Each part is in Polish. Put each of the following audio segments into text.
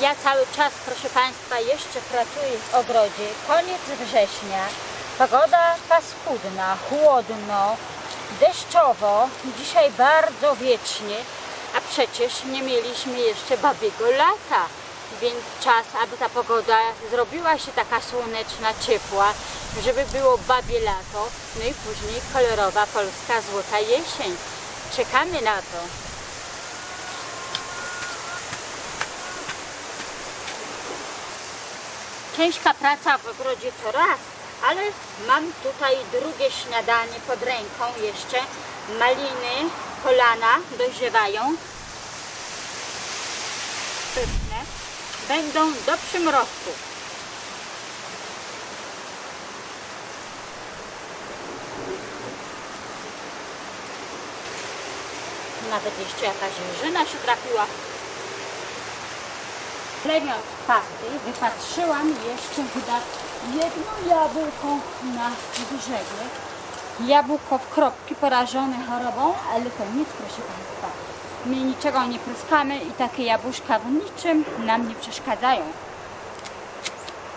Ja cały czas, proszę Państwa, jeszcze pracuję w ogrodzie. Koniec września. Pogoda paskudna, chłodno, deszczowo. Dzisiaj bardzo wiecznie. A przecież nie mieliśmy jeszcze babiego lata. Więc czas, aby ta pogoda zrobiła się taka słoneczna, ciepła, żeby było babie lato. No i później kolorowa polska złota jesień. Czekamy na to. Ciężka praca w ogrodzie to raz, ale mam tutaj drugie śniadanie pod ręką jeszcze. Maliny, kolana dojrzewają. Pyszne. Będą do przymrozku. Nawet jeszcze jakaś żyna się trafiła. Plemiot pasty wypatrzyłam jeszcze chyba jedno jabłko na drzewie. Jabłko w kropki porażone chorobą, ale to nic, proszę Państwa. My niczego nie pryskamy i takie jabłuszka w niczym nam nie przeszkadzają.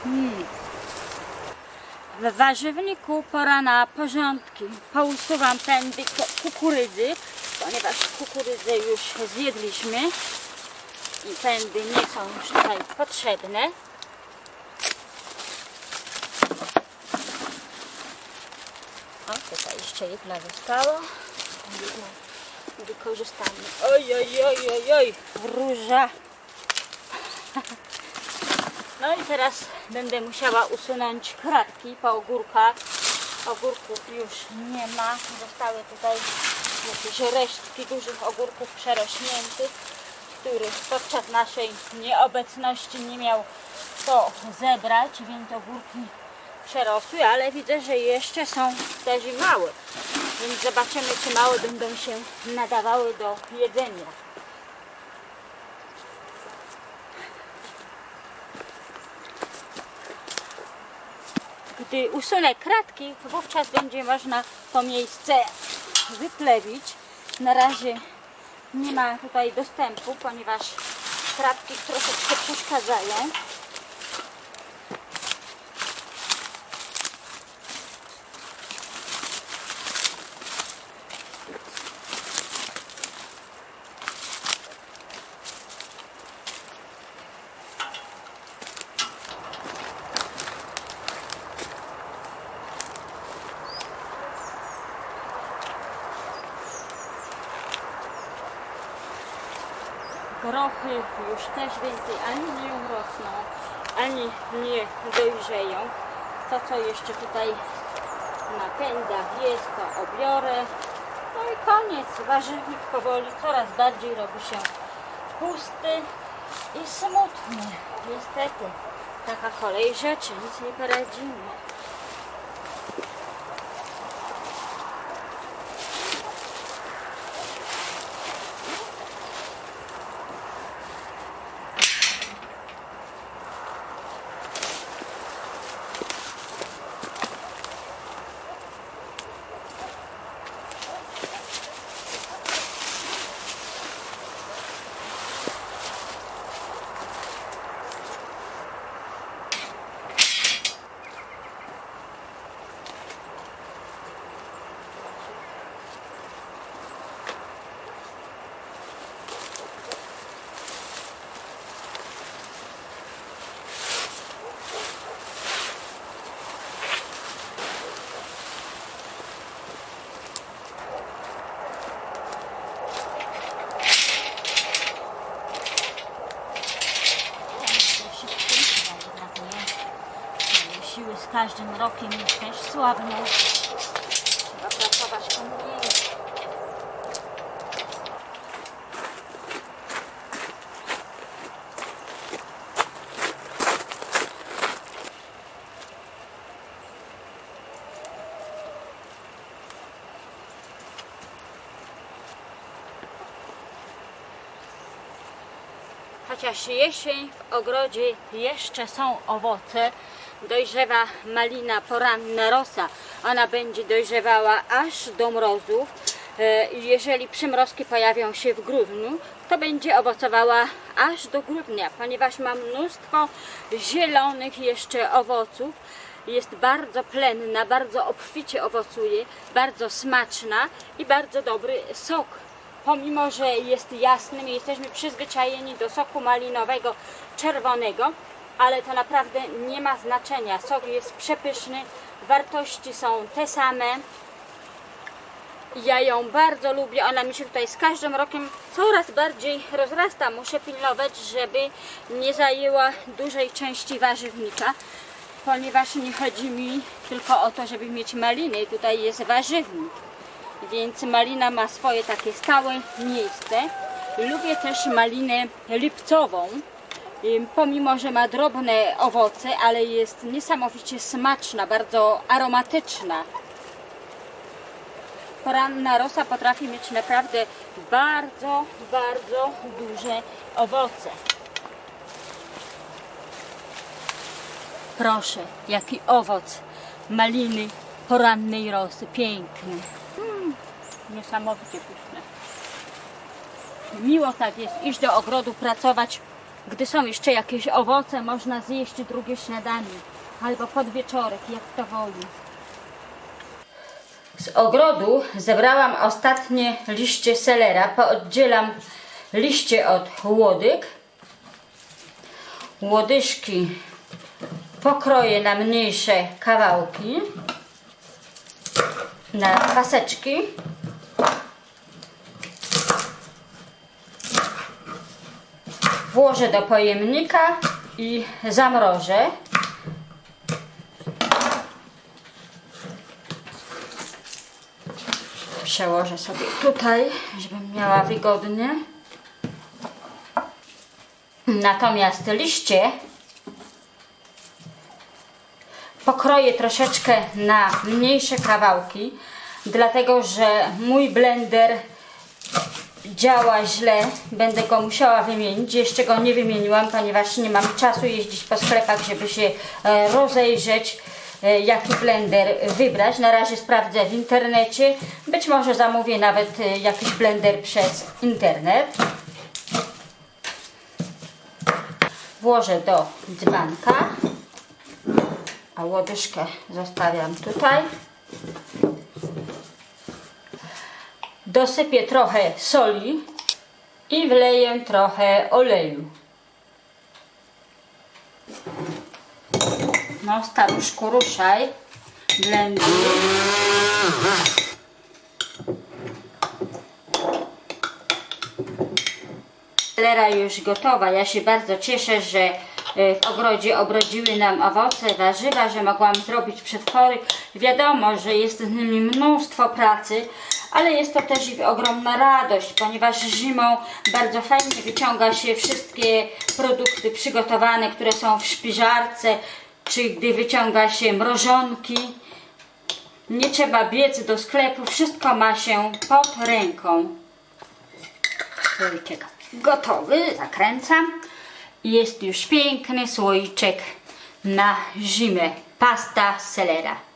Hmm. W warzywniku pora na porządki. Pousuwam pędy ku- kukurydzy, ponieważ kukurydzę już zjedliśmy i pędy nie są już tutaj potrzebne. O, tutaj jeszcze jedna została. Jedną wykorzystamy. Oj, oj, oj, oj, oj, róża. No i teraz będę musiała usunąć kratki po ogórkach. Ogórków już nie ma. Zostały tutaj jakieś resztki dużych ogórków przerośniętych, których podczas naszej nieobecności nie miał kto zebrać, więc ogórki przerosły, ale widzę, że jeszcze są też małe. Więc zobaczymy, czy małe będą się nadawały do jedzenia. Gdy usunę kratki, wówczas będzie można to miejsce wyplewić. Na razie nie ma tutaj dostępu, ponieważ kratki troszeczkę przeszkadzają. Grochy już też więcej ani nie urosną, ani nie dojrzeją. To, co jeszcze tutaj na pędach jest, to obiorę. No i koniec. Warzywnik powoli coraz bardziej robi się pusty i smutny. Niestety, taka kolej rzeczy, nic nie poradzimy. Każdym rokiem też. Chociaż jesień w ogrodzie jeszcze są owoce, dojrzewa malina poranna rosa. Ona będzie dojrzewała aż do mrozów, E, Jeżeli przymrozki pojawią się w grudniu, to będzie owocowała aż do grudnia, ponieważ ma mnóstwo zielonych jeszcze owoców. Jest bardzo plenna, bardzo obficie owocuje, bardzo smaczna i bardzo dobry sok. Pomimo, że jest jasny, my jesteśmy przyzwyczajeni do soku malinowego, czerwonego, ale to naprawdę nie ma znaczenia. Sok jest przepyszny, wartości są te same. Ja ją bardzo lubię, ona mi się tutaj z każdym rokiem coraz bardziej rozrasta. Muszę pilnować, żeby nie zajęła dużej części warzywnika, ponieważ nie chodzi mi tylko o to, żeby mieć maliny. Tutaj jest warzywnik, więc malina ma swoje takie stałe miejsce. Lubię też malinę lipcową, pomimo, że ma drobne owoce, ale jest niesamowicie smaczna, bardzo aromatyczna. Poranna rosa potrafi mieć naprawdę bardzo, bardzo duże owoce. Proszę, jaki owoc maliny porannej rosy. Piękny. Mm, niesamowicie pyszne. Miło tak jest iść do ogrodu pracować, gdy są jeszcze jakieś owoce, można zjeść drugie śniadanie albo podwieczorek, jak to woli. Z ogrodu zebrałam ostatnie liście selera. Pooddzielam liście od łodyg. Łodyżki pokroję na mniejsze kawałki, na paseczki. Włożę do pojemnika i zamrożę. Przełożę sobie tutaj, żebym miała wygodnie. Natomiast liście pokroję troszeczkę na mniejsze kawałki, dlatego że mój blender działa źle. Będę go musiała wymienić. Jeszcze go nie wymieniłam, ponieważ nie mam czasu jeździć po sklepach, żeby się e, rozejrzeć, e, jaki blender wybrać. Na razie sprawdzę w internecie. Być może zamówię nawet e, jakiś blender przez internet. Włożę do dzbanka, a łodyżkę zostawiam tutaj. Dosypię trochę soli i wleję trochę oleju. No staruszku ruszaj. Blenduj. Selera już gotowa. Ja się bardzo cieszę, że e, w ogrodzie obrodziły nam owoce, warzywa, że mogłam zrobić przetwory. Wiadomo, że jest z nimi mnóstwo pracy, ale jest to też ogromna radość, ponieważ zimą bardzo fajnie wyciąga się wszystkie produkty przygotowane, które są w szpiżarce, czy gdy wyciąga się mrożonki. Nie trzeba biec do sklepu, wszystko ma się pod ręką. Słoiczek gotowy, zakręcam. Jest już piękny słoiczek na zimę. Pasta selera.